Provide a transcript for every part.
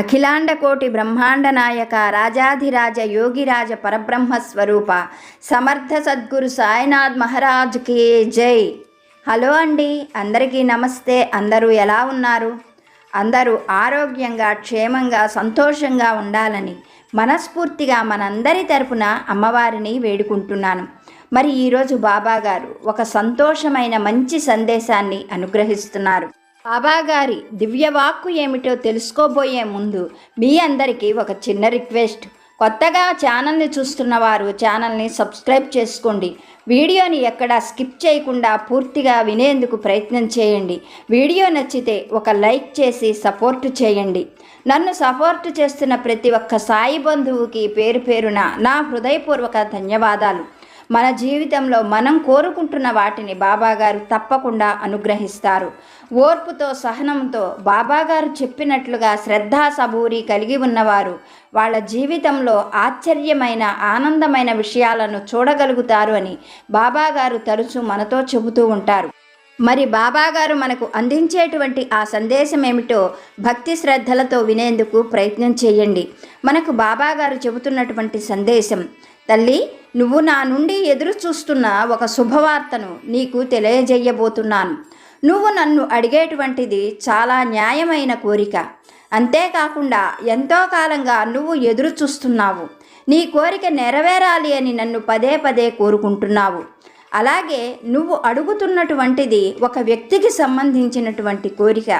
అఖిలాండ కోటి బ్రహ్మాండ నాయక రాజాధిరాజ యోగిరాజ పరబ్రహ్మ స్వరూప సమర్థ సద్గురు సాయినాథ్ మహారాజ్ కే జై. హలో అండి అందరికీ నమస్తే. అందరూ ఎలా ఉన్నారు? అందరూ ఆరోగ్యంగా క్షేమంగా సంతోషంగా ఉండాలని మనస్ఫూర్తిగా మనందరి తరపున అమ్మవారిని వేడుకుంటున్నాను. మరి ఈరోజు బాబా గారు ఒక సంతోషమైన మంచి సందేశాన్ని అనుగ్రహిస్తున్నారు. బాబా గారి దివ్యవాక్కు ఏమిటో తెలుసుకోబోయే ముందు మీ అందరికీ ఒక చిన్న రిక్వెస్ట్. కొత్తగా ఛానల్ని చూస్తున్న వారు ఛానల్ని సబ్స్క్రైబ్ చేసుకోండి. వీడియోని ఎక్కడా స్కిప్ చేయకుండా పూర్తిగా వినేందుకు ప్రయత్నం చేయండి. వీడియో నచ్చితే ఒక లైక్ చేసి సపోర్ట్ చేయండి. నన్ను సపోర్ట్ చేస్తున్న ప్రతి ఒక్క సాయి బంధువుకి పేరు పేరున నా హృదయపూర్వక ధన్యవాదాలు. మన జీవితంలో మనం కోరుకుంటున్న వాటిని బాబాగారు తప్పకుండా అనుగ్రహిస్తారు. ఓర్పుతో సహనంతో బాబాగారు చెప్పినట్లుగా శ్రద్ధా సబూరి కలిగి ఉన్నవారు వాళ్ళ జీవితంలో ఆశ్చర్యమైన ఆనందమైన విషయాలను చూడగలుగుతారు అని బాబాగారు తరచూ మనతో చెబుతూ ఉంటారు. మరి బాబాగారు మనకు అందించేటువంటి ఆ సందేశం ఏమిటో భక్తి శ్రద్ధలతో వినేందుకు ప్రయత్నం చేయండి. మనకు బాబాగారు చెబుతున్నటువంటి సందేశం తల్లి నువ్వు నా నుండి ఎదురు చూస్తున్న ఒక శుభవార్తను నీకు తెలియజేయబోతున్నాను. నువ్వు నన్ను అడిగేటువంటిది చాలా న్యాయమైన కోరిక. అంతేకాకుండా ఎంతో కాలంగా నువ్వు ఎదురు చూస్తున్నావు. నీ కోరిక నెరవేరాలి అని నన్ను పదే పదే కోరుకుంటున్నావు. అలాగే నువ్వు అడుగుతున్నటువంటిది ఒక వ్యక్తికి సంబంధించినటువంటి కోరిక.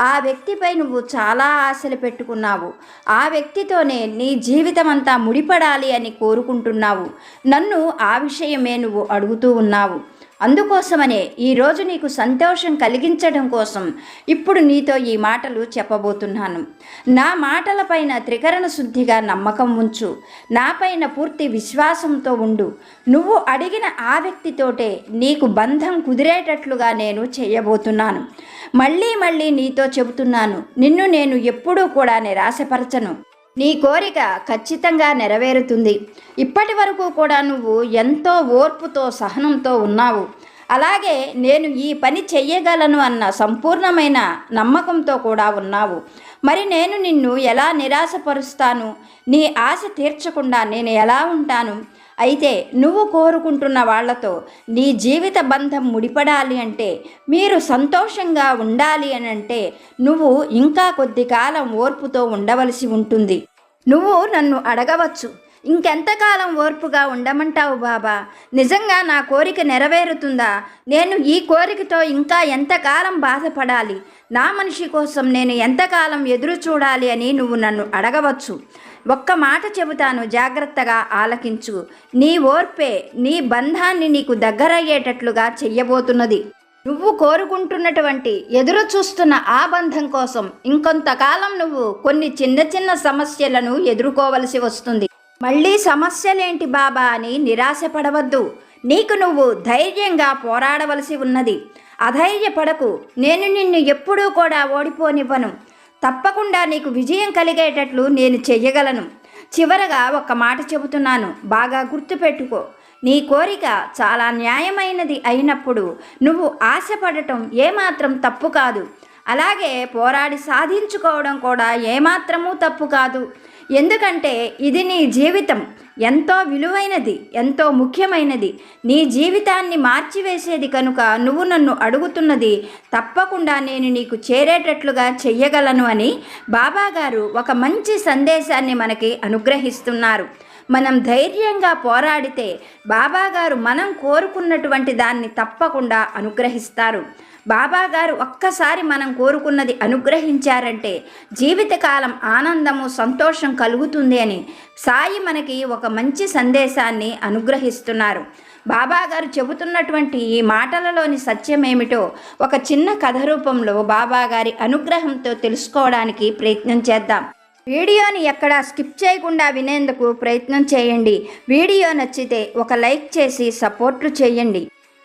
ఆ వ్యక్తిపై నువ్వు చాలా ఆశలు పెట్టుకున్నావు. ఆ వ్యక్తితోనే నీ జీవితం అంతా ముడిపడాలి అని కోరుకుంటున్నావు. నన్ను ఆ విషయమే నువ్వు అడుగుతూ ఉన్నావు. అందుకోసమనే ఈరోజు నీకు సంతోషం కలిగించడం కోసం ఇప్పుడు నీతో ఈ మాటలు చెప్పబోతున్నాను. నా మాటలపైన త్రికరణ శుద్ధిగా నమ్మకం ఉంచు. నాపైన పూర్తి విశ్వాసంతో ఉండు. నువ్వు అడిగిన ఆ వ్యక్తితోటే నీకు బంధం కుదిరేటట్లుగా నేను చేయబోతున్నాను. మళ్ళీ మళ్ళీ నీతో చెబుతున్నాను. నిన్ను నేను ఎప్పుడూ కూడా నిరాశపరచను. నీ కోరిక ఖచ్చితంగా నెరవేరుతుంది. ఇప్పటి వరకు కూడా నువ్వు ఎంతో ఓర్పుతో సహనంతో ఉన్నావు. అలాగే నేను ఈ పని చెయ్యగలను అన్న సంపూర్ణమైన నమ్మకంతో కూడా ఉన్నావు. మరి నేను నిన్ను ఎలా నిరాశపరుస్తాను? నీ ఆశ తీర్చకుండా నేను ఎలా ఉంటాను? అయితే నువ్వు కోరుకుంటున్న వాళ్ళతో నీ జీవిత బంధం ముడిపడాలి అంటే మీరు సంతోషంగా ఉండాలి అని అంటే నువ్వు ఇంకా కొద్ది కాలం ఓర్పుతో ఉండవలసి ఉంటుంది. నువ్వు నన్ను అడగవచ్చు. ఇంకెంతకాలం ఓర్పుగా ఉండమంటావు బాబా? నిజంగా నా కోరిక నెరవేరుతుందా? నేను ఈ కోరికతో ఇంకా ఎంతకాలం బాధపడాలి? నా మనిషి కోసం నేను ఎంతకాలం ఎదురు చూడాలి అని నువ్వు నన్ను అడగవచ్చు. ఒక్క మాట చెబుతాను జాగ్రత్తగా ఆలకించు. నీ ఓర్పే నీ బంధాన్ని నీకు దగ్గరయ్యేటట్లుగా చెయ్యబోతున్నది. నువ్వు కోరుకుంటున్నటువంటి ఎదురు చూస్తున్న ఆ బంధం కోసం ఇంకొంతకాలం నువ్వు కొన్ని చిన్న చిన్న సమస్యలను ఎదుర్కోవలసి వస్తుంది. మళ్ళీ సమస్యలేంటి బాబా అని నిరాశపడవద్దు. నీకు నువ్వు ధైర్యంగా పోరాడవలసి ఉన్నది. అధైర్యపడకు. నేను నిన్ను ఎప్పుడూ కూడా ఓడిపోనివ్వను. తప్పకుండా నీకు విజయం కలిగేటట్లు నేను చెయ్యగలను. చివరగా ఒక మాట చెబుతున్నాను. బాగా గుర్తుపెట్టుకో. నీ కోరిక చాలా న్యాయమైనది అయినప్పుడు నువ్వు ఆశపడటం ఏమాత్రం తప్పు కాదు. అలాగే పోరాడి సాధించుకోవడం కూడా ఏమాత్రమూ తప్పు కాదు. ఎందుకంటే ఇది నీ జీవితం. ఎంతో విలువైనది ఎంతో ముఖ్యమైనది. నీ జీవితాన్ని మార్చివేసేది కనుక నువ్వు నన్ను అడుగుతున్నది తప్పకుండా నేను నీకు చేరేటట్లుగా చెయ్యగలను అని బాబాగారు ఒక మంచి సందేశాన్ని మనకి అనుగ్రహిస్తున్నారు. మనం ధైర్యంగా పోరాడితే బాబాగారు మనం కోరుకున్నటువంటి దాన్ని తప్పకుండా అనుగ్రహిస్తారు. బాబాగారు ఒక్కసారి మనం కోరుకున్నది అనుగ్రహించారంటే జీవితకాలం ఆనందము సంతోషం కలుగుతుంది అని సాయి మనకి ఒక మంచి సందేశాన్ని అనుగ్రహిస్తున్నారు. బాబాగారు చెబుతున్నటువంటి ఈ మాటలలోని సత్యమేమిటో ఒక చిన్న కథ రూపంలో బాబాగారి అనుగ్రహంతో తెలుసుకోవడానికి ప్రయత్నం చేద్దాం. వీడియోని ఎక్కడా స్కిప్ చేయకుండా వినేందుకు ప్రయత్నం చేయండి. వీడియో నచ్చితే ఒక లైక్ చేసి సపోర్ట్లు చేయండి.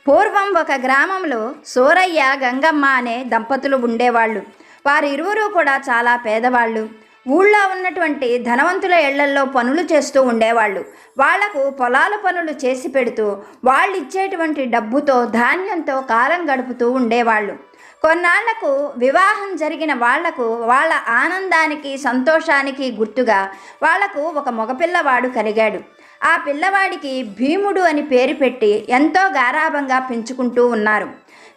పూర్వం ఒక గ్రామంలో సూరయ్య గంగమ్మ అనే దంపతులు ఉండేవాళ్ళు. వారిరువురు కూడా చాలా పేదవాళ్ళు. ఊళ్ళో ఉన్నటువంటి ధనవంతుల ఇళ్ళల్లో పనులు చేస్తూ ఉండేవాళ్ళు. వాళ్ళకు పొలాల పనులు చేసి పెడుతూ వాళ్ళు ఇచ్చేటువంటి డబ్బుతో ధాన్యంతో కాలం గడుపుతూ ఉండేవాళ్ళు. కొన్నాళ్ళకు వివాహం జరిగిన వాళ్ళకు వాళ్ళ ఆనందానికి సంతోషానికి గుర్తుగా వాళ్ళకు ఒక మగపిల్లవాడు కలిగాడు. ఆ పిల్లవాడికి భీముడు అని పేరు పెట్టి ఎంతో గారాభంగా పెంచుకుంటూ ఉన్నారు.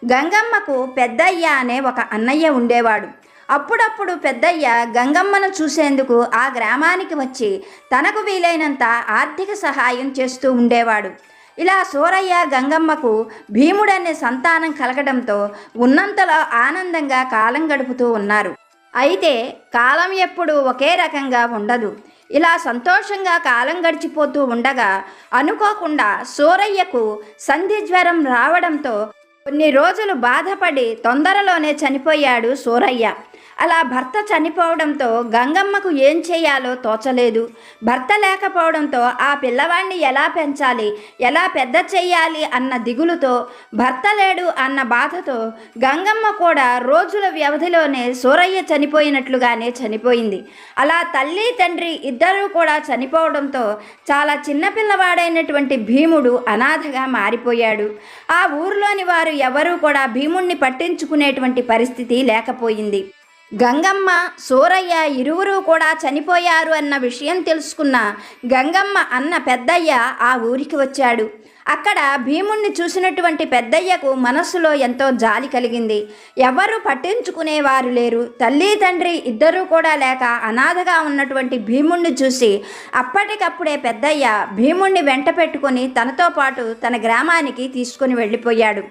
గంగమ్మకు పెద్దయ్య అనే ఒక అన్నయ్య ఉండేవాడు. అప్పుడప్పుడు పెద్దయ్య గంగమ్మను చూసేందుకు ఆ గ్రామానికి వచ్చి తనకు వీలైనంత ఆర్థిక సహాయం చేస్తూ ఉండేవాడు. ఇలా సూరయ్య గంగమ్మకు భీముడనే సంతానం కలగడంతో ఉన్నంతలో ఆనందంగా కాలం గడుపుతూ ఉన్నారు. అయితే కాలం ఎప్పుడూ ఒకే రకంగా ఉండదు. ఇలా సంతోషంగా కాలం గడిచిపోతూ ఉండగా అనుకోకుండా సూరయ్యకు సంధి జ్వరం రావడంతో కొన్ని రోజులు బాధపడి తొందరలోనే చనిపోయాడు సూరయ్య. అలా భర్త చనిపోవడంతో గంగమ్మకు ఏం చేయాలో తోచలేదు. భర్త లేకపోవడంతో ఆ పిల్లవాడిని ఎలా పెంచాలి ఎలా పెద్ద చేయాలి అన్న దిగులుతో భర్త లేడు అన్న బాధతో గంగమ్మ కూడా రోజుల వ్యవధిలోనే సూరయ్య చనిపోయినట్లుగానే చనిపోయింది. అలా తల్లి తండ్రి ఇద్దరూ కూడా చనిపోవడంతో చాలా చిన్నపిల్లవాడైనటువంటి భీముడు అనాథగా మారిపోయాడు. ఆ ఊరిలోని వారు ఎవరూ కూడా భీముణ్ణి పట్టించుకునేటువంటి పరిస్థితి లేకపోయింది. గంగమ్మ సూరయ్య ఇరువురు కూడా చనిపోయారు అన్న విషయం తెలుసుకున్న గంగమ్మ అన్న పెద్దయ్య ఆ ఊరికి వచ్చాడు. అక్కడ భీముణ్ణి చూసినటువంటి పెద్దయ్యకు మనస్సులో ఎంతో జాలి కలిగింది. ఎవరు పట్టించుకునేవారు లేరు. తల్లి తండ్రి ఇద్దరూ కూడా లేక అనాథగా ఉన్నటువంటి భీముణ్ణి చూసి అప్పటికప్పుడే పెద్దయ్య భీముణ్ణి వెంట పెట్టుకొని తనతో పాటు తన గ్రామానికి తీసుకుని వెళ్ళిపోయాడు.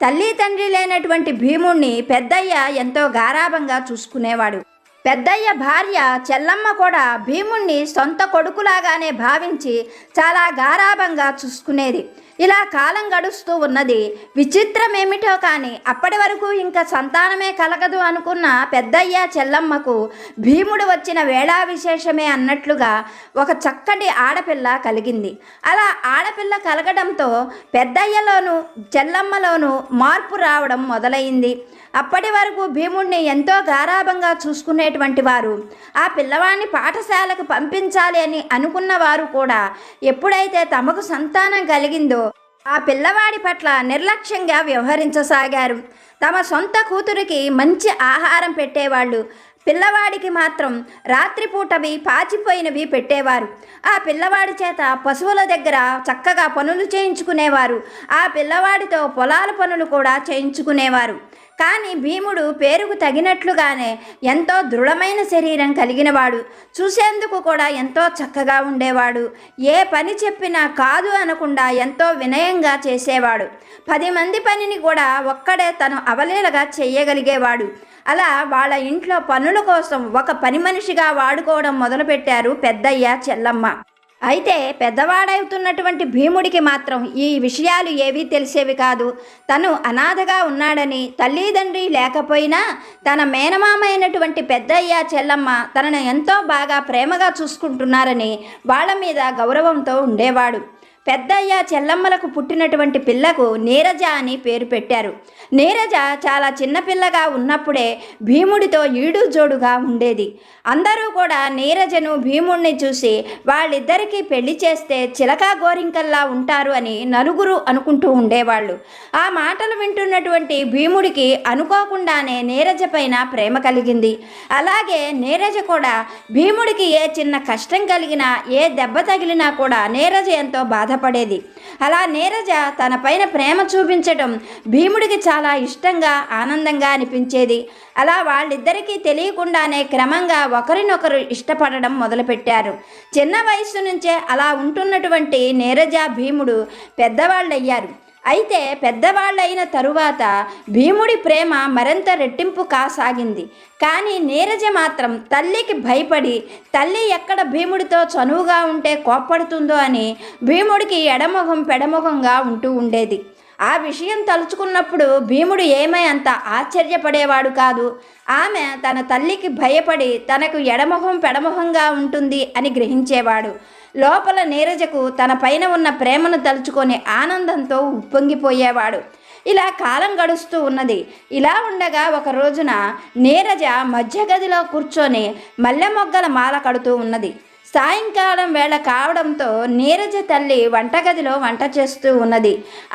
తల్లి తండ్రి లేనటువంటి భీముణ్ణి పెద్దయ్య ఎంతో గారాభంగా చూసుకునేవాడు. పెద్దయ్య భార్య చెల్లమ్మ కూడా భీముణ్ణి సొంత కొడుకులాగానే భావించి చాలా గారాభంగా చూసుకునేది. ఇలా కాలం గడుస్తూ ఉన్నది. విచిత్రమేమిటో కానీ అప్పటి వరకు ఇంకా సంతానమే కలగదు అనుకున్న పెద్దయ్య చెల్లమ్మకు భీముడు వచ్చిన వేళా విశేషమే అన్నట్లుగా ఒక చక్కటి ఆడపిల్ల కలిగింది. అలా ఆడపిల్ల కలగడంతో పెద్దయ్యలోను చెల్లమ్మలోను మార్పు రావడం మొదలైంది. అప్పటి వరకు భీముడిని ఎంతో గారాభంగా చూసుకునేటువంటి వారు. ఆ పిల్లవాడిని పాఠశాలకు పంపించాలి అని అనుకున్న వారు కూడా ఎప్పుడైతే తమకు సంతానం కలిగిందో ఆ పిల్లవాడి పట్ల నిర్లక్ష్యంగా వ్యవహరించసాగారు. తమ సొంత కూతురికి మంచి ఆహారం పెట్టేవాళ్ళు. పిల్లవాడికి మాత్రం రాత్రిపూటవి పాచిపోయినవి పెట్టేవారు. ఆ పిల్లవాడి చేత పశువుల దగ్గర చక్కగా పనులు చేయించుకునేవారు. ఆ పిల్లవాడితో పొలాల పనులు కూడా చేయించుకునేవారు. కానీ భీముడు పేరుకు తగినట్లుగానే ఎంతో దృఢమైన శరీరం కలిగినవాడు. చూసేందుకు కూడా ఎంతో చక్కగా ఉండేవాడు. ఏ పని చెప్పినా కాదు అనకుండా ఎంతో వినయంగా చేసేవాడు. పది మంది పనిని కూడా ఒక్కడే తను అవలీలగా చేయగలిగేవాడు. అలా వాళ్ళ ఇంట్లో పనుల కోసం ఒక పని మనిషిగా వాడుకోవడం మొదలుపెట్టారు పెద్దయ్య చెల్లమ్మ. అయితే పెద్దవాడవుతున్నటువంటి భీముడికి మాత్రం ఈ విషయాలు ఏవీ తెలిసేవి కాదు. తను అనాథగా ఉన్నాడని తల్లిదండ్రి లేకపోయినా తన మేనమామైనటువంటి పెద్దయ్య చెల్లమ్మ తనను ఎంతో బాగా ప్రేమగా చూసుకుంటున్నారని వాళ్ళ మీద గౌరవంతో ఉండేవాడు. పెద్దయ్య చెల్లమ్మలకు పుట్టినటువంటి పిల్లకు నీరజ అని పేరు పెట్టారు. నీరజ చాలా చిన్నపిల్లగా ఉన్నప్పుడే భీముడితో ఈడు జోడుగా ఉండేది. అందరూ కూడా నీరజను భీముడిని చూసి వాళ్ళిద్దరికీ పెళ్ళి చేస్తే చిలకా గోరింకల్లా ఉంటారు అని నలుగురు అనుకుంటూ ఉండేవాళ్ళు. ఆ మాటలు వింటున్నటువంటి భీముడికి అనుకోకుండానే నీరజ పైన ప్రేమ కలిగింది. అలాగే నీరజ కూడా భీముడికి ఏ చిన్న కష్టం కలిగినా ఏ దెబ్బ తగిలినా కూడా నీరజ ఎంతో బాధ బాధపడేది అలా నీరజ తన పైన ప్రేమ చూపించడం భీముడికి చాలా ఇష్టంగా ఆనందంగా అనిపించేది. అలా వాళ్ళిద్దరికీ తెలియకుండానే క్రమంగా ఒకరినొకరు ఇష్టపడడం మొదలుపెట్టారు. చిన్న వయసు నుంచే అలా ఉంటున్నటువంటి నీరజ భీముడు పెద్దవాళ్ళయ్యారు. అయితే పెద్దవాళ్ళైన తరువాత భీముడి ప్రేమ మరింత రెట్టింపు కాసాగింది. కానీ నీరజ మాత్రం తల్లికి భయపడి తల్లి ఎక్కడ భీముడితో చనువుగా ఉంటే కోప్పడుతుందో అని భీముడికి ఎడమొహం పెడమొహంగా ఉంటూ ఉండేది. ఆ విషయం తలుచుకున్నప్పుడు భీముడు ఏమై అంత ఆశ్చర్యపడేవాడు కాదు. ఆమె తన తల్లికి భయపడి తనకు ఎడమొహం పెడమొహంగా ఉంటుంది అని గ్రహించేవాడు. లోపల నీరజకు తన పైన ఉన్న ప్రేమను తలుచుకొని ఆనందంతో ఉప్పొంగిపోయేవాడు. ఇలా కాలం గడుస్తూ ఉన్నది. ఇలా ఉండగా ఒక రోజున నీరజ మధ్య గదిలో కూర్చొని మల్లె మొగ్గల మాల కడుతూ ఉన్నది. సాయంకాలం వేళ కావడంతో నీరజ తల్లి వంటగదిలో వంట చేస్తూ ఉన్నది.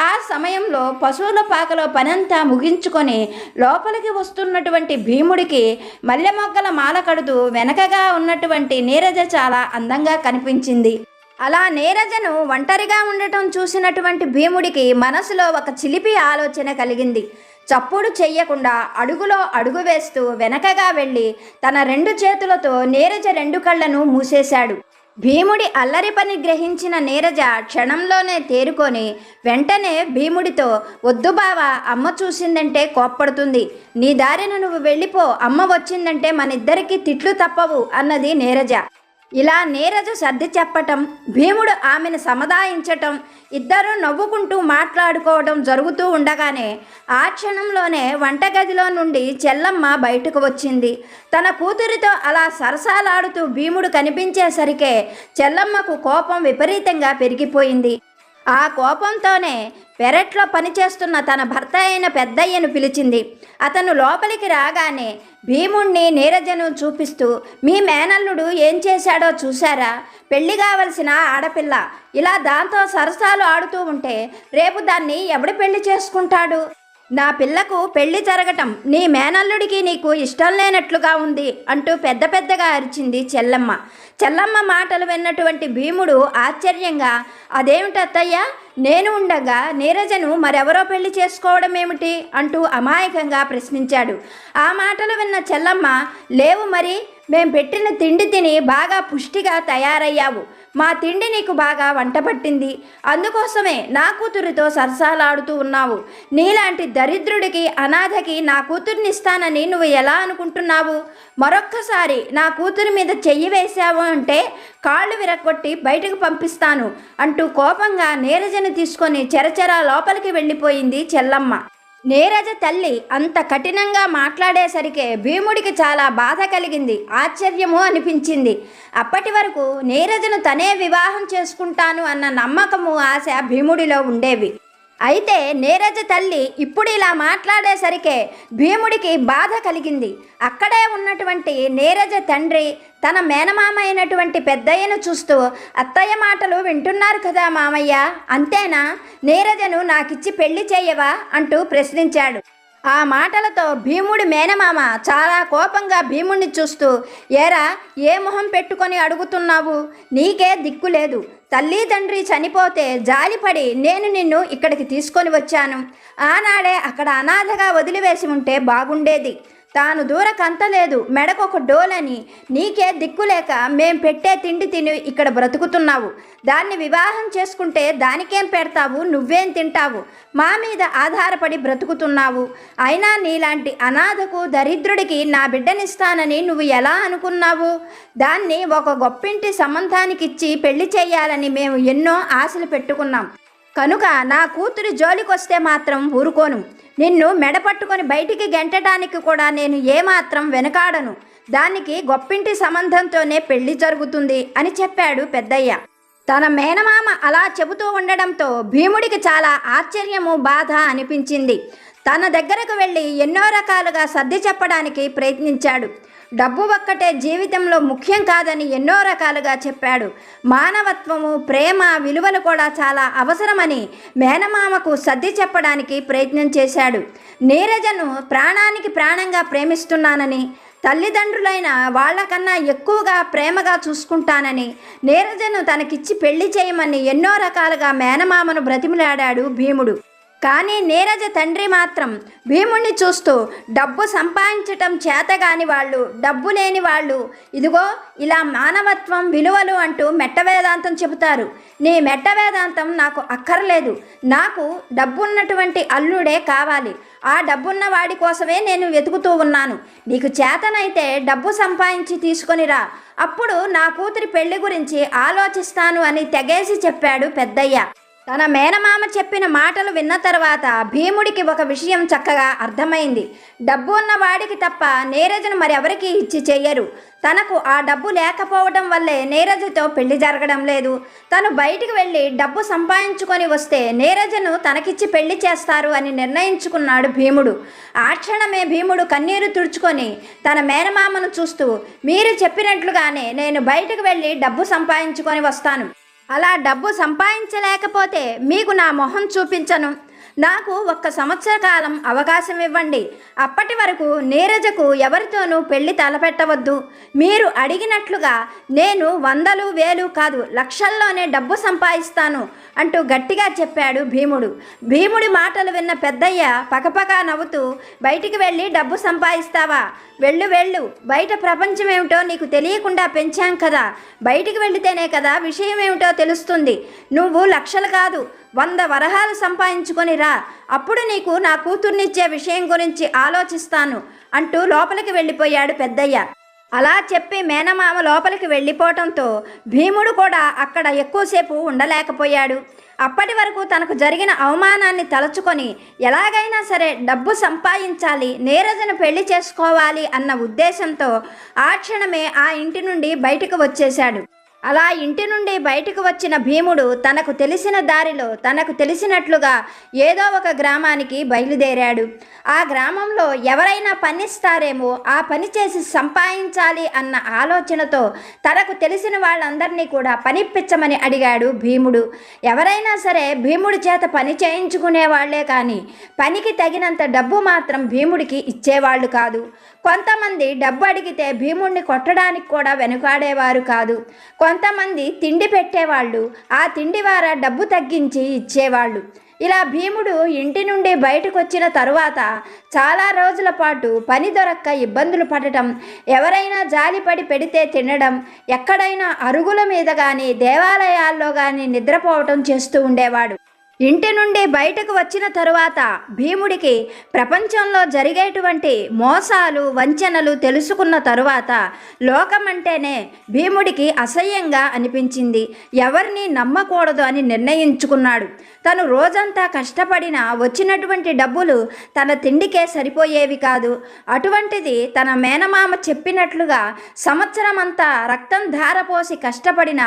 ఆ సమయంలో పశువుల పాకలో పనంతా ముగించుకొని లోపలికి వస్తున్నటువంటి భీముడికి మల్లె మొగ్గల మాల కడుతూ వెనకగా ఉన్నటువంటి నీరజ చాలా అందంగా కనిపించింది. అలా నీరజను ఒంటరిగా ఉండటం చూసినటువంటి భీముడికి మనసులో ఒక చిలిపి ఆలోచన కలిగింది. చప్పుడు చెయ్యకుండా అడుగులో అడుగు వేస్తూ వెనకగా వెళ్ళి తన రెండు చేతులతో నీరజ రెండు కళ్ళను మూసేశాడు. భీముడి అల్లరి పని గ్రహించిన నీరజ క్షణంలోనే తేరుకొని వెంటనే భీముడితో వద్దు బావా అమ్మ చూసిందంటే కోప్పడుతుంది. నీ దారిన నువ్వు వెళ్ళిపో అమ్మ వచ్చిందంటే మనిద్దరికీ తిట్లు తప్పవు అన్నది నీరజ. ఇలా నీరజు సర్ది చెప్పటం భీముడు ఆమెను సముదాయించటం ఇద్దరూ నవ్వుకుంటూ మాట్లాడుకోవడం జరుగుతూ ఉండగానే ఆ క్షణంలోనే వంటగదిలో నుండి చెల్లమ్మ బయటకు వచ్చింది. తన కూతురితో అలా సరసాలాడుతూ భీముడు కనిపించేసరికే చెల్లమ్మకు కోపం విపరీతంగా పెరిగిపోయింది. ఆ కోపంతోనే పెరట్లో పనిచేస్తున్న తన భర్త అయిన పెద్దయ్యను పిలిచింది. అతను లోపలికి రాగానే భీముణ్ణి నీరజను చూపిస్తూ మీ మేనల్లుడు ఏం చేశాడో చూశారా? పెళ్ళి కావలసిన ఆడపిల్ల. ఇలా దాంతో సరసాలు ఆడుతూ ఉంటే రేపు దాన్ని ఎవడు పెళ్ళి చేసుకుంటాడు? నా పిల్లకు పెళ్ళి జరగటం నీ మేనల్లుడికి నీకు ఇష్టం లేనట్లుగా ఉంది అంటూ పెద్ద పెద్దగా అరిచింది చెల్లమ్మ. చెల్లమ్మ మాటలు విన్నటువంటి భీముడు ఆశ్చర్యంగా అదేమిటత్తయ్యా నేను ఉండగా నీరజను మరెవరో పెళ్ళి చేసుకోవడం ఏమిటి? అంటూ అమాయకంగా ప్రశ్నించాడు. ఆ మాటలు విన్న చెల్లమ్మ లేవు మరి మేం పెట్టిన తిండి తిని బాగా పుష్టిగా తయారయ్యావు. మా తిండి నీకు బాగా వంట పట్టింది. అందుకోసమే నా కూతురితో సరసాలాడుతూ ఉన్నావు. నీలాంటి దరిద్రుడికి అనాథకి నా కూతుర్నిస్తానని నువ్వు ఎలా అనుకుంటున్నావు? మరొక్కసారి నా కూతురి మీద చెయ్యి వేశావు అంటే కాళ్ళు విరగొట్టి బయటకు పంపిస్తాను అంటూ కోపంగా నీరజను తీసుకొని చెరచెర లోపలికి వెళ్ళిపోయింది చెల్లమ్మ. నీరజ తల్లి అంత కఠినంగా మాట్లాడేసరికి భీముడికి చాలా బాధ కలిగింది ఆశ్చర్యము అనిపించింది. అప్పటి వరకు నీరజను తనే వివాహం చేసుకుంటాను అన్న నమ్మకము ఆశ భీముడిలో ఉండేవి. అయితే నీరజ తల్లి ఇప్పుడు ఇలా మాట్లాడేసరికే భీముడికి బాధ కలిగింది. అక్కడే ఉన్నటువంటి నీరజ తండ్రి తన మేనమామ అయినటువంటి పెద్దయ్యను చూస్తూ అత్తయ్య మాటలు వింటున్నారు కదా మామయ్య అంతేనా? నీరజను నాకిచ్చి పెళ్ళి చేయవా? అంటూ ప్రశ్నించాడు. ఆ మాటలతో భీముడి మేనమామ చాలా కోపంగా భీముడిని చూస్తూ ఏరా ఏ మొహం పెట్టుకొని అడుగుతున్నావు? నీకే దిక్కు లేదు. తల్లి తండ్రి చనిపోతే జాలిపడి నేను నిన్ను ఇక్కడికి తీసుకొని వచ్చాను. ఆనాడే అక్కడ అనాథగా వదిలివేసి ఉంటే బాగుండేది. తాను దూరకంతలేదు. మెడకొక డోలని నీకే దిక్కులేక మేం పెట్టే తిండి తిని ఇక్కడ బ్రతుకుతున్నావు. దాన్ని వివాహం చేసుకుంటే దానికేం పెడతావు? నువ్వేం తింటావు? మా మీద ఆధారపడి బ్రతుకుతున్నావు. అయినా నీలాంటి అనాథకు దరిద్రుడికి నా బిడ్డనిస్తానని నువ్వు ఎలా అనుకున్నావు? దాన్ని ఒక గొప్పింటి సంబంధానికిచ్చి పెళ్ళి చేయాలని మేము ఎన్నో ఆశలు పెట్టుకున్నాం. కనుక నా కూతురి జోలికొస్తే మాత్రం ఊరుకోను. నిన్ను మెడపట్టుకొని బయటికి గెంటడానికి కూడా నేను ఏమాత్రం వెనకాడను. దానికి గొప్పింటి సంబంధంతోనే పెళ్ళి జరుగుతుంది అని చెప్పాడు పెద్దయ్య. తన మేనమామ అలా చెబుతూ ఉండడంతో భీముడికి చాలా ఆశ్చర్యము బాధ అనిపించింది. తన దగ్గరకు వెళ్ళి ఎన్నో రకాలుగా సర్ది చెప్పడానికి ప్రయత్నించాడు. డబ్బు ఒక్కటే జీవితంలో ముఖ్యం కాదని ఎన్నో రకాలుగా చెప్పాడు. మానవత్వము ప్రేమ విలువలు కూడా చాలా అవసరమని మేనమామకు సర్ది చెప్పడానికి ప్రయత్నం చేశాడు. నీరజను ప్రాణానికి ప్రాణంగా ప్రేమిస్తున్నానని తల్లిదండ్రులైన వాళ్ళకన్నా ఎక్కువగా ప్రేమగా చూసుకుంటానని నీరజను తనకిచ్చి పెళ్ళి చేయమని ఎన్నో రకాలుగా మేనమామను బ్రతిమిలాడాడు భీముడు. కానీ నీరజ తండ్రి మాత్రం భీముణ్ణి చూస్తూ డబ్బు సంపాదించటం చేతగాని వాళ్ళు డబ్బు లేని వాళ్ళు. ఇదిగో ఇలా మానవత్వం విలువలు అంటూ మెట్ట వేదాంతం చెబుతారు. నీ మెట్ట వేదాంతం నాకు అక్కర్లేదు. నాకు డబ్బున్నటువంటి అల్లుడే కావాలి. ఆ డబ్బున్న వాడి కోసమే నేను వెతుకుతూ ఉన్నాను. నీకు చేతనైతే డబ్బు సంపాదించి తీసుకొనిరా అప్పుడు నా కూతురి పెళ్ళి గురించి ఆలోచిస్తాను అని తెగేసి చెప్పాడు పెద్దయ్య. తన మేనమామ చెప్పిన మాటలు విన్న తర్వాత భీముడికి ఒక విషయం చక్కగా అర్థమైంది. డబ్బు ఉన్న వాడికి తప్ప నీరజను మరెవరికి ఇచ్చి చెయ్యరు తనకు ఆ డబ్బు లేకపోవడం వల్లే నీరజతో పెళ్ళి జరగడం లేదు. తను బయటికి వెళ్ళి డబ్బు సంపాదించుకొని వస్తే నీరజను తనకిచ్చి పెళ్ళి చేస్తారు అని నిర్ణయించుకున్నాడు భీముడు. ఆ క్షణమే భీముడు కన్నీరు తుడుచుకొని తన మేనమామను చూస్తూ మీరు చెప్పినట్లుగానే నేను బయటకు వెళ్ళి డబ్బు సంపాదించుకొని వస్తాను. అలా డబ్బు సంపాదించలేకపోతే మీకు నా మొహం చూపించను. నాకు ఒక్క సంవత్సర కాలం అవకాశం ఇవ్వండి. అప్పటి వరకు నీరజకు ఎవరితోనూ పెళ్ళి తలపెట్టవద్దు. మీరు అడిగినట్లుగా నేను వందలు వేలు కాదు లక్షల్లోనే డబ్బు సంపాదిస్తాను అంటూ గట్టిగా చెప్పాడు భీముడు. భీముడి మాటలు విన్న పెద్దయ్య పకపక నవ్వుతూ బయటికి వెళ్ళి డబ్బు సంపాదిస్తావా? వెళ్ళు వెళ్ళు. బయట ప్రపంచం ఏమిటో నీకు తెలియకుండా పెంచాం కదా. బయటికి వెళితేనే కదా విషయం ఏమిటో తెలుస్తుంది. నువ్వు లక్షలు కాదు వంద వరహాలు సంపాదించుకొని రా. అప్పుడు నీకు నా కూతుర్నిచ్చే విషయం గురించి ఆలోచిస్తాను అంటూ లోపలికి వెళ్ళిపోయాడు పెద్దయ్య. అలా చెప్పి మేనమామ లోపలికి వెళ్ళిపోవటంతో భీముడు కూడా అక్కడ ఎక్కువసేపు ఉండలేకపోయాడు. అప్పటి వరకు తనకు జరిగిన అవమానాన్ని తలుచుకొని ఎలాగైనా సరే డబ్బు సంపాదించాలి నీరజను పెళ్ళి చేసుకోవాలి అన్న ఉద్దేశంతో ఆ క్షణమే ఆ ఇంటి నుండి బయటకు వచ్చేశాడు. అలా ఇంటి నుండి బయటకు వచ్చిన భీముడు తనకు తెలిసిన దారిలో తనకు తెలిసినట్లుగా ఏదో ఒక గ్రామానికి బయలుదేరాడు. ఆ గ్రామంలో ఎవరైనా పనిస్తారేమో ఆ పని చేసి సంపాదించాలి అన్న ఆలోచనతో తనకు తెలిసిన వాళ్ళందరినీ కూడా పనిప్పించమని అడిగాడు భీముడు. ఎవరైనా సరే భీముడి చేత పని చేయించుకునే వాళ్ళే కానీ పనికి తగినంత డబ్బు మాత్రం భీముడికి ఇచ్చేవాళ్ళు కాదు. కొంతమంది డబ్బు అడిగితే భీముడిని కొట్టడానికి కూడా వెనుకాడేవారు కాదు. కొంతమంది తిండి పెట్టేవాళ్ళు ఆ తిండి వార డబ్బు తగ్గించి ఇచ్చేవాళ్ళు. ఇలా భీముడు ఇంటి నుండి బయటకు వచ్చిన తరువాత చాలా రోజుల పాటు పని దొరక్క ఇబ్బందులు పడటం ఎవరైనా జాలిపడి పెడితే తినడం ఎక్కడైనా అరుగుల మీద కానీ దేవాలయాల్లో కానీ నిద్రపోవటం చేస్తూ ఉండేవాడు. ఇంటి నుండి బయటకు వచ్చిన తరువాత భీముడికి ప్రపంచంలో జరిగేటువంటి మోసాలు వంచనలు తెలుసుకున్న తరువాత లోకం అంటేనే భీముడికి అసహ్యంగా అనిపించింది. ఎవరిని నమ్మకూడదు అని నిర్ణయించుకున్నాడు. తను రోజంతా కష్టపడినా వచ్చినటువంటి డబ్బులు తన తిండికే సరిపోయేవి కాదు. అటువంటిది తన మేనమామ చెప్పినట్లుగా సంవత్సరం అంతా రక్తం ధారపోసి కష్టపడిన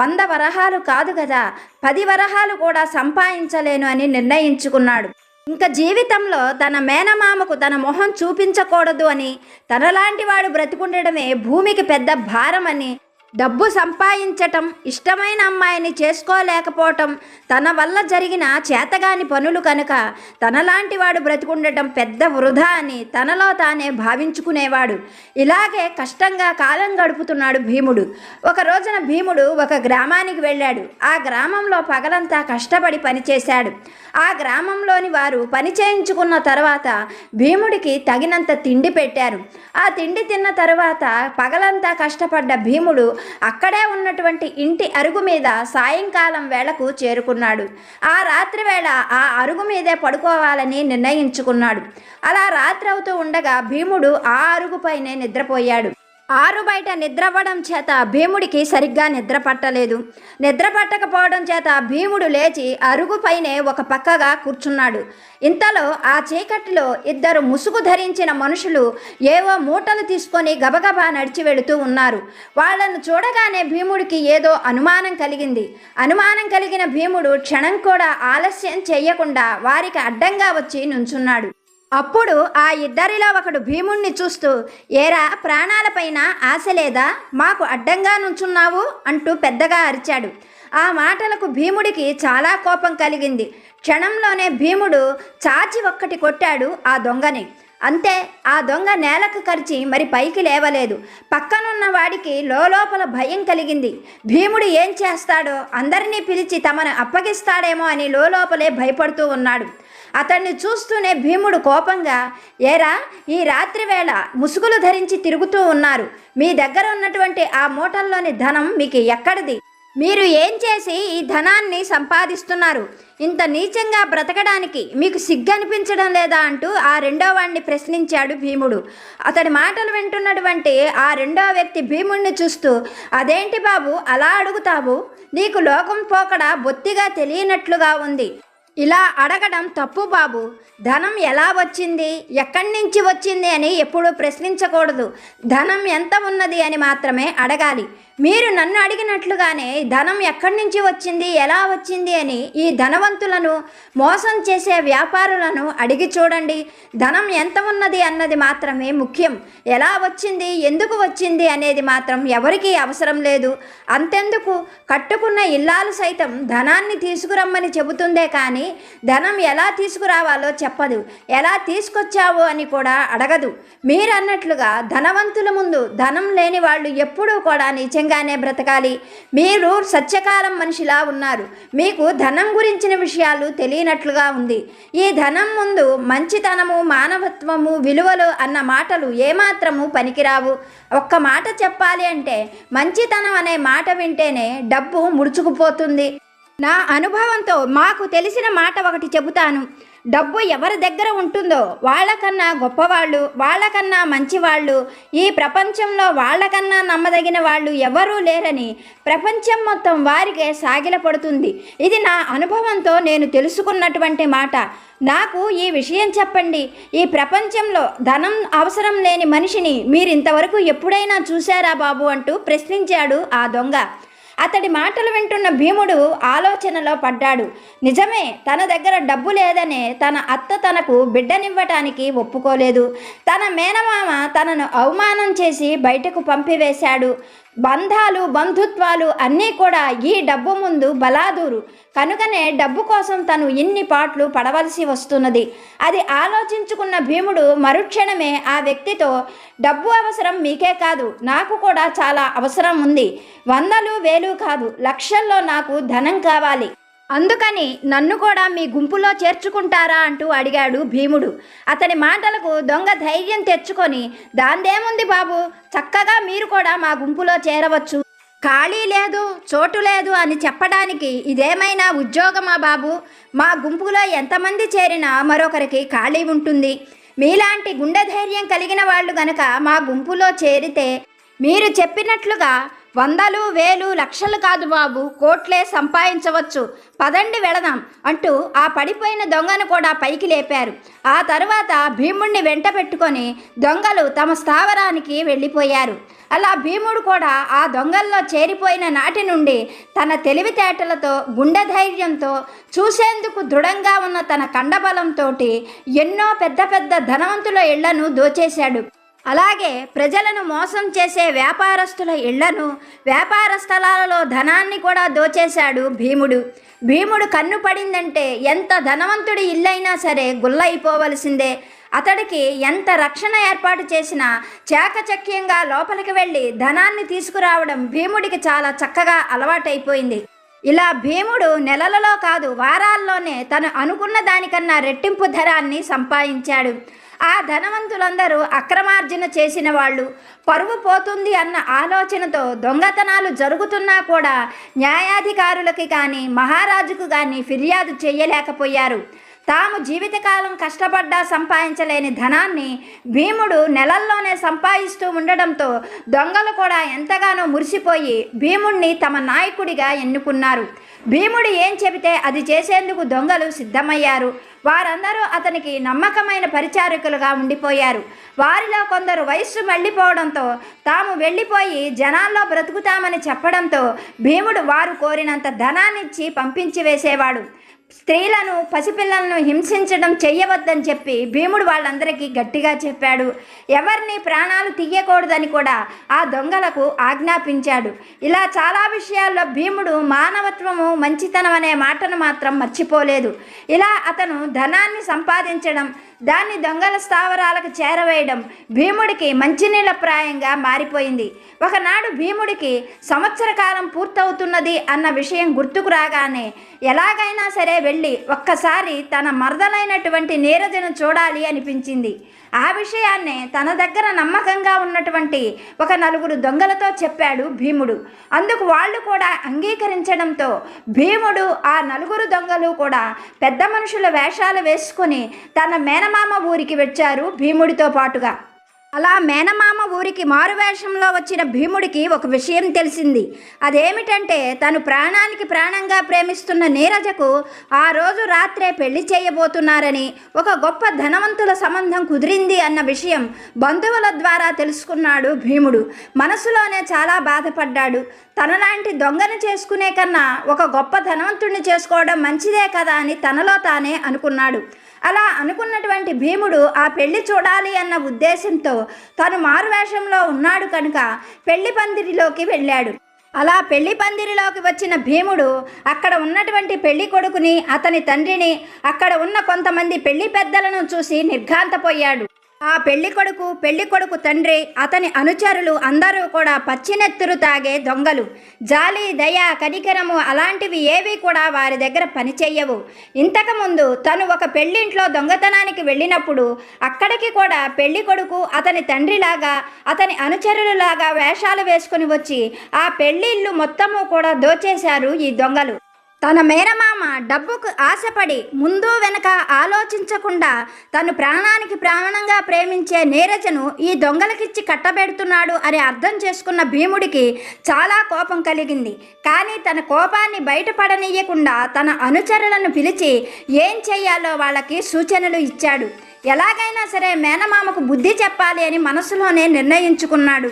వంద వరహాలు కాదు కదా పది వరహాలు కూడా సంపాదించలేను అని నిర్ణయించుకున్నాడు. ఇంకా జీవితంలో తన మేనమామకు తన మొహం చూపించకూడదు అని తనలాంటి వాడు బ్రతికుండడమే భూమికి పెద్ద భారమని డబ్బు సంపాదించటం ఇష్టమైన అమ్మాయిని చేసుకోలేకపోవటం తన వల్ల జరిగిన చేతగాని పనులు కనుక తనలాంటి వాడు బ్రతికుండటం పెద్ద వృధా అని తనలో తానే భావించుకునేవాడు. ఇలాగే కష్టంగా కాలం గడుపుతున్నాడు భీముడు. ఒక రోజున భీముడు ఒక గ్రామానికి వెళ్ళాడు. ఆ గ్రామంలో పగలంతా కష్టపడి పనిచేశాడు. ఆ గ్రామంలోని వారు పని చేయించుకున్న తర్వాత భీముడికి తగినంత తిండి పెట్టారు. ఆ తిండి తిన్న తర్వాత పగలంతా కష్టపడ్డ భీముడు అక్కడే ఉన్నటువంటి ఇంటి అరుగు మీద సాయంకాలం వేళకు చేరుకున్నాడు. ఆ రాత్రి వేళ ఆ అరుగు మీదే పడుకోవాలని నిర్ణయించుకున్నాడు. అలా రాత్రి అవుతూ ఉండగా భీముడు ఆ అరుగుపైనే నిద్రపోయాడు. ఆరు బయట నిద్రవ్వడం చేత భీముడికి సరిగ్గా నిద్ర పట్టలేదు. నిద్ర పట్టకపోవడం చేత భీముడు లేచి అరుగుపైనే ఒక పక్కగా కూర్చున్నాడు. ఇంతలో ఆ చీకటిలో ఇద్దరు ముసుగు ధరించిన మనుషులు ఏవో మూటలు తీసుకొని గబగబా నడిచి వెళుతూ ఉన్నారు. వాళ్ళను చూడగానే భీముడికి ఏదో అనుమానం కలిగింది. అనుమానం కలిగిన భీముడు క్షణం కూడా ఆలస్యం చేయకుండా వారికి అడ్డంగా వచ్చి నుంచున్నాడు. అప్పుడు ఆ ఇద్దరిలో ఒకడు భీముణ్ణి చూస్తూ ఏరా ప్రాణాలపైన ఆశ లేదా? మాకు అడ్డంగా నుంచున్నావు అంటూ పెద్దగా అరిచాడు. ఆ మాటలకు భీముడికి చాలా కోపం కలిగింది. క్షణంలోనే భీముడు చాచి ఒక్కటి కొట్టాడు ఆ దొంగని. అంతే ఆ దొంగ నేలకు కరిచి మరి పైకి లేవలేదు. పక్కనున్న వాడికి లోపల భయం కలిగింది. భీముడు ఏం చేస్తాడో అందరినీ పిలిచి తమను అప్పగిస్తాడేమో అని లోపలే భయపడుతూ ఉన్నాడు. అతన్ని చూస్తూనే భీముడు కోపంగా ఏరా ఈ రాత్రి వేళ ముసుగులు ధరించి తిరుగుతూ ఉన్నారు. మీ దగ్గర ఉన్నటువంటి ఆ మూటల్లోని ధనం మీకు ఎక్కడిది? మీరు ఏం చేసి ఈ ధనాన్ని సంపాదిస్తున్నారు? ఇంత నీచంగా బ్రతకడానికి మీకు సిగ్గు అనిపించడం లేదా? అంటూ ఆ రెండో వాడిని ప్రశ్నించాడు భీముడు. అతడి మాటలు వింటున్నటువంటి ఆ రెండో వ్యక్తి భీముడిని చూస్తూ అదేంటి బాబు అలా అడుగుతావు? నీకు లోకం పోకడ బొత్తిగా తెలియనట్లుగా ఉంది. ఇలా అడగడం తప్పు బాబు. ధనం ఎలా వచ్చింది? ఎక్కడి నుంచి వచ్చింది అని ఎప్పుడూ ప్రశ్నించకూడదు. ధనం ఎంత ఉన్నది అని మాత్రమే అడగాలి. మీరు నన్ను అడిగినట్లుగానే ధనం ఎక్కడి నుంచి వచ్చింది ఎలా వచ్చింది అని ఈ ధనవంతులను మోసం చేసే వ్యాపారులను అడిగి చూడండి. ధనం ఎంత ఉన్నది అన్నది మాత్రమే ముఖ్యం. ఎలా వచ్చింది ఎందుకు వచ్చింది అనేది మాత్రం ఎవరికీ అవసరం లేదు. అంతెందుకు? కట్టుకున్న ఇల్లాలు సైతం ధనాన్ని తీసుకురమ్మని చెబుతుందే కానీ ధనం ఎలా తీసుకురావాలో చెప్పదు. ఎలా తీసుకొచ్చావు అని కూడా అడగదు. మీరన్నట్లుగా ధనవంతుల ముందు ధనం లేని వాళ్ళు ఎప్పుడూ కూడా నిజంగానే బ్రతకాలి. మీరు సత్యకాలం మనిషిలా ఉన్నారు. మీకు ధనం గురించిన విషయాలు తెలియనట్లుగా ఉంది. ఈ ధనం ముందు మంచితనము మానవత్వము విలువలు అన్న మాటలు ఏమాత్రము పనికిరావు. ఒక్క మాట చెప్పాలి అంటే మంచితనం అనే మాట వింటేనే డబ్బు ముడుచుకుపోతుంది. నా అనుభవంతో మాకు తెలిసిన మాట ఒకటి చెబుతాను. డబ్బు ఎవరి దగ్గర ఉంటుందో వాళ్ళకన్నా గొప్పవాళ్ళు వాళ్ళకన్నా మంచివాళ్ళు ఈ ప్రపంచంలో వాళ్ళకన్నా నమ్మదగిన వాళ్ళు ఎవరూ లేరని ప్రపంచం మొత్తం వారికే సాగిలపడుతుంది. ఇది నా అనుభవంతో నేను తెలుసుకున్నటువంటి మాట. నాకు ఈ విషయం చెప్పండి. ఈ ప్రపంచంలో ధనం అవసరం లేని మనిషిని మీరు ఇంతవరకు ఎప్పుడైనా చూశారా బాబు అంటూ ప్రశ్నించాడు ఆ దొంగ. అతడి మాటలు వింటున్న భీముడు ఆలోచనలో పడ్డాడు. నిజమే తన దగ్గర డబ్బు లేదనే తన అత్త తనకు బిడ్డనివ్వటానికి ఒప్పుకోలేదు. తన మేనమామ తనను అవమానం చేసి బయటకు పంపివేశాడు. బంధాలు బంధుత్వాలు అన్నీ కూడా ఈ డబ్బు ముందు బలాదూరు. కనుకనే డబ్బు కోసం తను ఇన్ని పాట్లు పడవలసి వస్తున్నది. అది ఆలోచించుకున్న భీముడు మరుక్షణమే ఆ వ్యక్తితో డబ్బు అవసరం మీకే కాదు నాకు కూడా చాలా అవసరం ఉంది. వందలు వేలు కాదు లక్షల్లో నాకు ధనం కావాలి. అందుకని నన్ను కూడా మీ గుంపులో చేర్చుకుంటారా అంటూ అడిగాడు భీముడు. అతని మాటలకు దొంగ ధైర్యం తెచ్చుకొని దాందేముంది బాబు చక్కగా మీరు కూడా మా గుంపులో చేరవచ్చు. ఖాళీ లేదు చోటు లేదు అని చెప్పడానికి ఇదేమైనా ఉద్యోగమా బాబు? మా గుంపులో ఎంతమంది చేరినా మరొకరికి ఖాళీ ఉంటుంది. మీలాంటి గుండె ధైర్యం కలిగిన వాళ్ళు గనక మా గుంపులో చేరితే మీరు చెప్పినట్లుగా వందలు వేలు లక్షలు కాదు బాబు. కోట్లే సంపాదించవచ్చు. పదండి వెళదాం అంటూ ఆ పడిపోయిన దొంగను కూడా పైకి లేపారు. ఆ తరువాత భీముణ్ణి వెంట పెట్టుకొని దొంగలు తమ స్థావరానికి వెళ్ళిపోయారు. అలా భీముడు కూడా ఆ దొంగల్లో చేరిపోయిన నాటి నుండి తన తెలివితేటలతో గుండె ధైర్యంతో చూసేందుకు దృఢంగా ఉన్న తన కండబలంతో ఎన్నో పెద్ద పెద్ద ధనవంతుల ఇళ్ళను దోచేశాడు. అలాగే ప్రజలను మోసం చేసే వ్యాపారస్తుల ఇళ్ళను వ్యాపార స్థలాలలో ధనాన్ని కూడా దోచేశాడు భీముడు. భీముడు కన్ను పడిందంటే ఎంత ధనవంతుడి ఇల్లైనా సరే గుల్లైపోవలసిందే. అతడికి ఎంత రక్షణ ఏర్పాటు చేసినా చాకచక్యంగా లోపలికి వెళ్ళి ధనాన్ని తీసుకురావడం భీముడికి చాలా చక్కగా అలవాటైపోయింది. ఇలా భీముడు నెలలలో కాదు వారాల్లోనే తను అనుకున్న దానికన్నా రెట్టింపు ధరాన్ని సంపాదించాడు. ఆ ధనవంతులందరూ అక్రమార్జన చేసిన వాళ్ళు. పరువు పోతుంది అన్న ఆలోచనతో దొంగతనాలు జరుగుతున్నా కూడా న్యాయాధికారులకి కానీ మహారాజుకు కానీ ఫిర్యాదు చేయలేకపోయారు. తాము జీవితకాలం కష్టపడ్డా సంపాదించలేని ధనాన్ని భీముడు నెలల్లోనే సంపాదిస్తూ ఉండడంతో దొంగలు కూడా ఎంతగానో మురిసిపోయి భీముణ్ణి తమ నాయకుడిగా ఎన్నుకున్నారు. భీముడు ఏం చెబితే అది చేసేందుకు దొంగలు సిద్ధమయ్యారు. వారందరూ అతనికి నమ్మకమైన పరిచారకులుగా ఉండిపోయారు. వారిలో కొందరు వయస్సు మళ్ళీపోవడంతో తాము వెళ్ళిపోయి జనాల్లో బ్రతుకుతామని చెప్పడంతో భీముడు వారు కోరినంత ధనాన్నిచ్చి పంపించి వేసేవాడు. స్త్రీలను పసిపిల్లలను హింసించడం చెయ్యవద్దని చెప్పి భీముడు వాళ్ళందరికీ గట్టిగా చెప్పాడు. ఎవరిని ప్రాణాలు తీయకూడదని కూడా ఆ దొంగలకు ఆజ్ఞాపించాడు. ఇలా చాలా విషయాల్లో భీముడు మానవత్వము మంచితనం అనే మాటను మాత్రం మర్చిపోలేదు. ఇలా అతను ధనాన్ని సంపాదించడం దాన్ని దొంగల స్థావరాలకు చేరవేయడం భీముడికి మంచినీళ్ళప్రాయంగా మారిపోయింది. ఒకనాడు భీముడికి సంవత్సర కాలం పూర్తవుతున్నది అన్న విషయం గుర్తుకు రాగానే ఎలాగైనా సరే వెళ్ళి ఒక్కసారి తన మరదలైనటువంటి నీరజను చూడాలి అనిపించింది. ఆ విషయాన్నే తన దగ్గర నమ్మకంగా ఉన్నటువంటి ఒక నలుగురు దొంగలతో చెప్పాడు భీముడు. అందుకు వాళ్ళు కూడా అంగీకరించడంతో భీముడు ఆ నలుగురు దొంగలు కూడా పెద్ద మనుషుల వేషాలు వేసుకొని తన మేనమామ ఊరికి వచ్చారు భీముడితో పాటుగా. అలా మేనమామ ఊరికి మారువేషంలో వచ్చిన భీముడికి ఒక విషయం తెలిసింది. అదేమిటంటే తను ప్రాణానికి ప్రాణంగా ప్రేమిస్తున్న నీరజకు ఆ రోజు రాత్రే పెళ్ళి చేయబోతున్నారని ఒక గొప్ప ధనవంతుల సంబంధం కుదిరింది అన్న విషయం బంధువుల ద్వారా తెలుసుకున్నాడు భీముడు. మనసులోనే చాలా బాధపడ్డాడు. తనలాంటి దొంగను చేసుకునే కన్నా ఒక గొప్ప ధనవంతుడిని చేసుకోవడం మంచిదే కదా అని తనలో తానే అనుకున్నాడు. అలా అనుకున్నటువంటి భీముడు ఆ పెళ్ళి చూడాలి అన్న ఉద్దేశంతో తను మారువేషంలో ఉన్నాడు కనుక పెళ్ళి పందిరిలోకి వెళ్ళాడు. అలా పెళ్ళి పందిరిలోకి వచ్చిన భీముడు అక్కడ ఉన్నటువంటి పెళ్ళి కొడుకుని అతని తండ్రిని అక్కడ ఉన్న కొంతమంది పెళ్ళి పెద్దలను చూసి నిర్ఘాంతపోయాడు. ఆ పెళ్ళి కొడుకు పెళ్ళి కొడుకు తండ్రి అతని అనుచరులు అందరూ కూడా పచ్చినెత్తురు తాగే దొంగలు. జాలి దయ కనికరము అలాంటివి ఏవి కూడా వారి దగ్గర పనిచేయవు. ఇంతకుముందు తను ఒక పెళ్ళింట్లో దొంగతనానికి వెళ్ళినప్పుడు అక్కడికి కూడా పెళ్ళి కొడుకు అతని తండ్రిలాగా అతని అనుచరులలాగా వేషాలు వేసుకుని వచ్చి ఆ పెళ్ళిళ్ళు మొత్తము కూడా దోచేశారు ఈ దొంగలు. తన మేనమామ డబ్బుకు ఆశపడి ముందు వెనక ఆలోచించకుండా తను ప్రాణానికి ప్రాణంగా ప్రేమించే నీరజను ఈ దొంగలకిచ్చి కట్టబెడుతున్నాడు అని అర్థం చేసుకున్న భీముడికి చాలా కోపం కలిగింది. కానీ తన కోపాన్ని బయటపడనీయకుండా తన అనుచరులను పిలిచి ఏం చేయాలో వాళ్ళకి సూచనలు ఇచ్చాడు. ఎలాగైనా సరే మేనమామకు బుద్ధి చెప్పాలి అని మనసులోనే నిర్ణయించుకున్నాడు.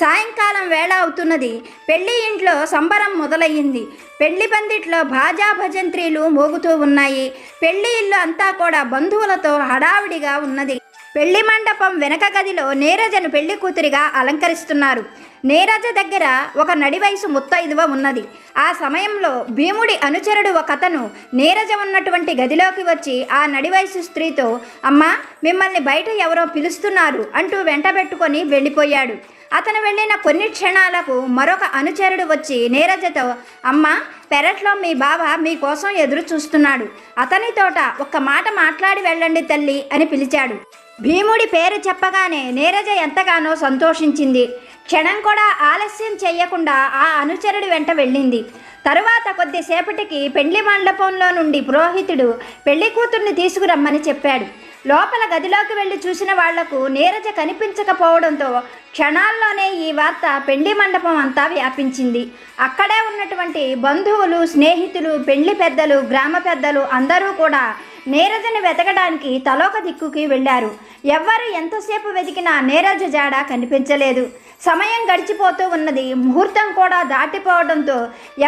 సాయంకాలం వేళ అవుతున్నది. పెళ్ళి ఇంట్లో సంబరం మొదలయ్యింది. పెళ్ళి పందిట్లో భాజా భజంత్రీలు మోగుతూ ఉన్నాయి. పెళ్ళి ఇల్లు అంతా కూడా బంధువులతో హడావిడిగా ఉన్నది. పెళ్ళి మండపం వెనక గదిలో నీరజను పెళ్ళి కూతురిగా అలంకరిస్తున్నారు. నీరజ దగ్గర ఒక నడివయసు ముత్తైదువ ఉన్నది. ఆ సమయంలో భీముడి అనుచరుడు ఒక అతను నీరజ ఉన్నటువంటి గదిలోకి వచ్చి ఆ నడివయసు స్త్రీతో అమ్మ మిమ్మల్ని బయట ఎవరో పిలుస్తున్నారు అంటూ వెంటబెట్టుకొని వెళ్ళిపోయాడు. అతను వెళ్ళిన కొన్ని క్షణాలకు మరొక అనుచరుడు వచ్చి నీరజతో అమ్మ పెరట్లో మీ బావ మీకోసం ఎదురు చూస్తున్నాడు. అతని తోట ఒక్క మాట మాట్లాడి వెళ్ళండి తల్లి అని పిలిచాడు. భీముడి పేరు చెప్పగానే నీరజ ఎంతగానో సంతోషించింది. క్షణం కూడా ఆలస్యం చేయకుండా ఆ అనుచరుడి వెంట వెళ్ళింది. తరువాత కొద్దిసేపటికి పెళ్ళి మండపంలో నుండి పురోహితుడు పెళ్ళి కూతుర్ని తీసుకురమ్మని చెప్పాడు. లోపల గదిలోకి వెళ్ళి చూసిన వాళ్ళకు నీరజ కనిపించకపోవడంతో క్షణాల్లోనే ఈ వార్త పెళ్ళి మండపం అంతా వ్యాపించింది. అక్కడే ఉన్నటువంటి బంధువులు స్నేహితులు పెళ్ళి పెద్దలు గ్రామ పెద్దలు అందరూ కూడా నీరజని వెతకడానికి తలోక దిక్కుకి వెళ్ళారు. ఎవ్వరు ఎంతసేపు వెతికినా నీరజ జాడ కనిపించలేదు. సమయం గడిచిపోతూ ఉన్నది. ముహూర్తం కూడా దాటిపోవడంతో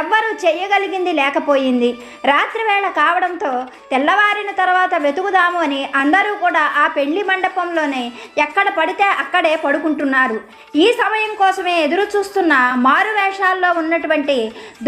ఎవ్వరూ చేయగలిగింది లేకపోయింది. రాత్రివేళ కావడంతో తెల్లవారిన తర్వాత వెతుకుదాము అని అందరూ కూడా ఆ పెళ్ళి మండపంలోనే ఎక్కడ పడితే అక్కడే పడుకుంటున్నారు. ఈ సమయం కోసమే ఎదురు చూస్తున్న మారు వేషాల్లో ఉన్నటువంటి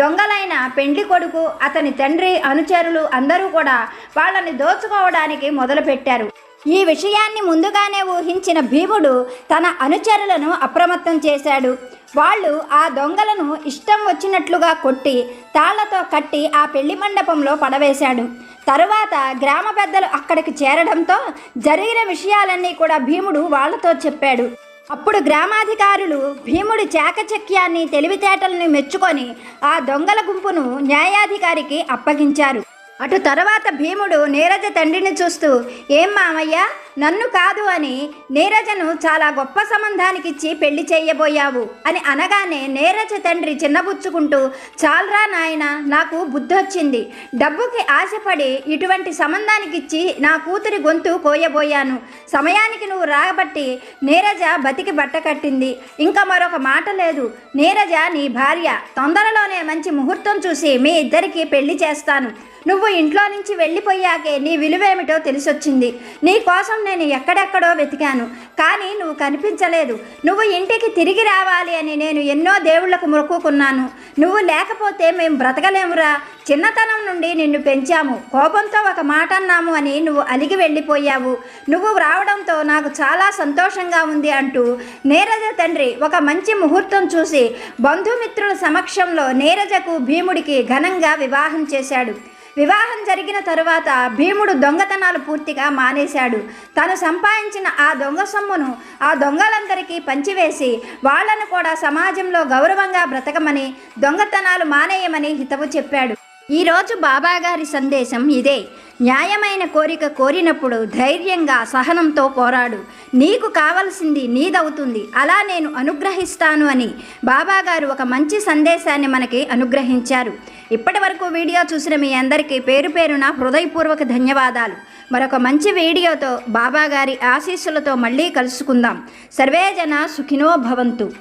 దొంగలైన పెండ్లి కొడుకు అతని తండ్రి అనుచరులు అందరూ కూడా వాళ్ళని దోచుకోవడానికి మొదలుపెట్టారు. ఈ విషయాన్ని ముందుగానే ఊహించిన భీముడు తన అనుచరులను అప్రమత్తం చేశాడు. వాళ్ళు ఆ దొంగలను ఇష్టం వచ్చినట్లుగా కొట్టి తాళ్ళతో కట్టి ఆ పెళ్ళి మండపంలో పడవేశాడు. తరువాత గ్రామ పెద్దలు అక్కడికి చేరడంతో జరిగిన విషయాలన్నీ కూడా భీముడు వాళ్ళతో చెప్పాడు. అప్పుడు గ్రామాధికారులు భీముడి చాకచక్యాన్ని తెలివితేటలను మెచ్చుకొని ఆ దొంగల గుంపును న్యాయాధికారికి అప్పగించారు. అటు తర్వాత భీముడు నీరజ తండ్రిని చూస్తూ ఏం మామయ్య నన్ను కాదు అని నీరజను చాలా గొప్ప సంబంధానికిచ్చి పెళ్ళి చేయబోయావు అని అనగానే నీరజ తండ్రి చిన్నబుచ్చుకుంటూ చాలరా నాయన నాకు బుద్ధొచ్చింది. డబ్బుకి ఆశపడి ఇటువంటి సంబంధానికిచ్చి నా కూతురి గొంతు కోయబోయాను. సమయానికి నువ్వు రాబట్టి నీరజ బతికి బట్ట కట్టింది. ఇంకా మరొక మాట లేదు. నీరజ నీ భార్య తొందరలోనే మంచి ముహూర్తం చూసి మీ ఇద్దరికి పెళ్ళి చేస్తాను. నువ్వు ఇంట్లో నుంచి వెళ్ళిపోయాకే నీ విలువేమిటో తెలిసొచ్చింది. నీ కోసం నేను ఎక్కడెక్కడో వెతికాను కానీ నువ్వు కనిపించలేదు. నువ్వు ఇంటికి తిరిగి రావాలి అని నేను ఎన్నో దేవుళ్ళకు మొక్కుకున్నాను. నువ్వు లేకపోతే మేము బ్రతకలేమురా. చిన్నతనం నుండి నిన్ను పెంచాము. కోపంతో ఒక మాట అన్నాము అని నువ్వు అలిగి వెళ్ళిపోయావు. నువ్వు రావడంతో నాకు చాలా సంతోషంగా ఉంది అంటూ నీరజ తండ్రి ఒక మంచి ముహూర్తం చూసి బంధుమిత్రుల సమక్షంలో నీరజకు భీముడికి ఘనంగా వివాహం చేశాడు. వివాహం జరిగిన తరువాత భీముడు దొంగతనాలు పూర్తిగా మానేశాడు. తను సంపాదించిన ఆ దొంగ సొమ్మును ఆ దొంగలందరికీ పంచివేసి వాళ్ళను కూడా సమాజంలో గౌరవంగా బ్రతకమని దొంగతనాలు మానేయమని హితవు చెప్పాడు. ఈరోజు బాబాగారి సందేశం ఇదే. న్యాయమైన కోరిక కోరినప్పుడు ధైర్యంగా సహనంతో పోరాడు. నీకు కావలసింది నీదవుతుంది. అలా నేను అనుగ్రహిస్తాను అని బాబాగారు ఒక మంచి సందేశాన్ని మనకి అనుగ్రహించారు. ఇప్పటి వరకు వీడియో చూసిన మీ అందరికీ పేరు పేరున హృదయపూర్వక ధన్యవాదాలు. మరొక మంచి వీడియోతో బాబాగారి ఆశీస్సులతో మళ్ళీ కలుసుకుందాం. సర్వేజన సుఖినో భవంతు.